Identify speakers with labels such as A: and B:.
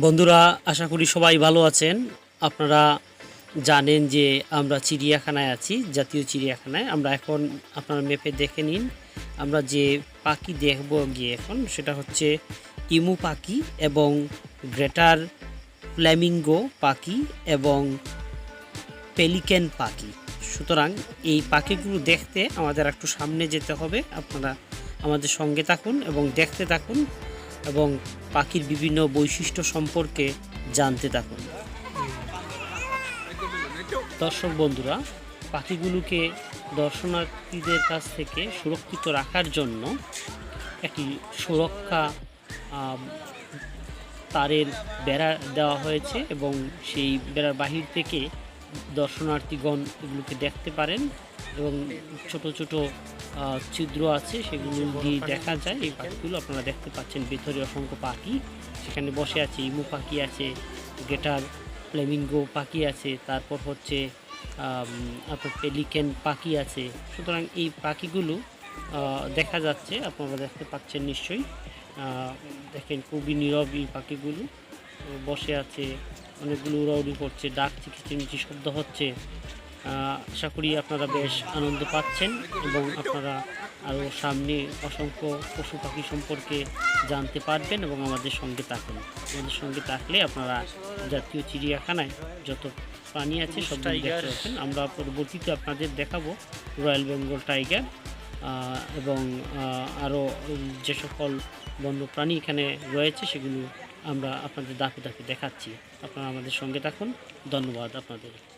A: বন্ধুরা, আশা করি সবাই ভালো আছেন। আপনারা জানেন যে আমরা চিড়িয়াখানায় আছি, জাতীয় চিড়িয়াখানায়। আমরা এখন আপনারা মেপে দেখে নিন। আমরা যে পাখি দেখব গিয়ে এখন, সেটা হচ্ছে ইমু পাখি এবং গ্রেটার ফ্ল্যামিঙ্গো পাখি এবং পেলিকেন পাখি। সুতরাং এই পাখিগুলো দেখতে আমাদের একটু সামনে যেতে হবে। আপনারা আমাদের সঙ্গে থাকুন এবং দেখতে থাকুন। এবং পাখির বিভিন্ন বৈশিষ্ট্য সম্পর্কে জানতে থাকুন। দর্শক বন্ধুরা, পাখিগুলোকে দর্শনার্থীদের কাছ থেকে সুরক্ষিত রাখার জন্য একটি সুরক্ষা তারের বেড়া দেওয়া হয়েছে এবং সেই বেড়ার বাহির থেকে দর্শনার্থীগণ এগুলোকে দেখতে পারেন এবং ছোট ছোট ছিদ্র আছে সেগুলো দিয়ে দেখা যায়। এই পাখিগুলো আপনারা দেখতে পাচ্ছেন। ভেতরে অসংখ্য পাখি, সেখানে বসে আছে, ইমু পাখি আছে গেটার ফ্লেমিঙ্গো পাখি আছে, তারপর হচ্ছে আপনার পেলিকেন পাখি আছে। সুতরাং এই পাখিগুলো দেখা যাচ্ছে, আপনারা দেখতে পাচ্ছেন নিশ্চয়ই। দেখেন খুবই নীরব এই পাখিগুলো। বসে আছে অনেকগুলো উড়াউড়ি করছে ডাক চিকিচিমিচি শব্দ হচ্ছে। আশা করি আপনারা বেশ আনন্দ পাচ্ছেন এবং আপনারা আরও সামনে অসংখ্য পশু পাখি সম্পর্কে জানতে পারবেন এবং আমাদের সঙ্গে থাকুন। আমাদের সঙ্গে থাকলে আপনারা জাতীয় চিড়িয়াখানায় যত প্রাণী আছে সব দেখতে পাচ্ছেন আমরা পরবর্তীতে আপনাদের দেখাবো রয়্যাল বেঙ্গল টাইগার এবং আরও যে সকল বন্য প্রাণী এখানে রয়েছে সেগুলো আমরা আপনাদের দাপে দাপে দেখাচ্ছি। আপনারা আমাদের সঙ্গে থাকুন। ধন্যবাদ আপনাদের।